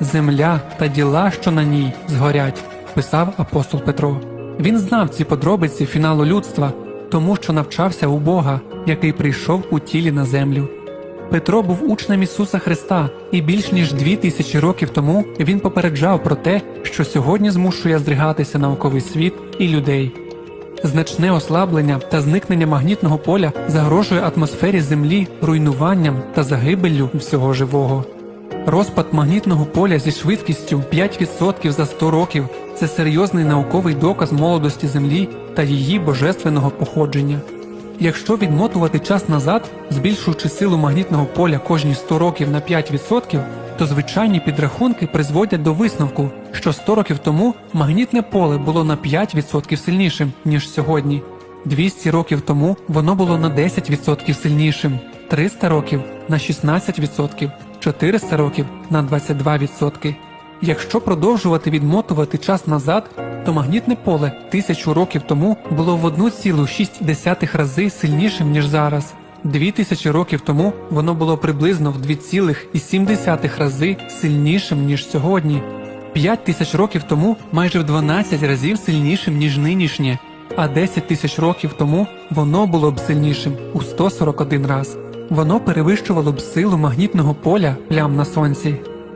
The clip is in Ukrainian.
Земля та діла, що на ній, згорять, писав апостол Петро. Він знав ці подробиці фіналу людства, тому що навчався у Бога, який прийшов у тілі на землю. Петро був учнем Ісуса Христа, і більш ніж дві тисячі років тому він попереджав про те, що сьогодні змушує здригатися науковий світ і людей. Значне ослаблення та зникнення магнітного поля загрожує атмосфері Землі руйнуванням та загибеллю всього живого. Розпад магнітного поля зі швидкістю 5% за 100 років це серйозний науковий доказ молодості Землі та її божественного походження. Якщо відмотувати час назад, збільшуючи силу магнітного поля кожні 100 років на 5%, то звичайні підрахунки призводять до висновку, що 100 років тому магнітне поле було на 5% сильнішим, ніж сьогодні. 200 років тому воно було на 10% сильнішим, 300 років на 16%, 400 років на 22%. Якщо продовжувати відмотувати час назад, то магнітне поле тисячу років тому було в 1,6 рази сильнішим, ніж зараз. Дві тисячі років тому воно було приблизно в 2,7 рази сильнішим, ніж сьогодні. П'ять тисяч років тому майже в 12 разів сильнішим, ніж нинішнє, а 10 тисяч років тому воно було б сильнішим у 141 раз. Воно перевищувало б силу магнітного поля плям на сонці.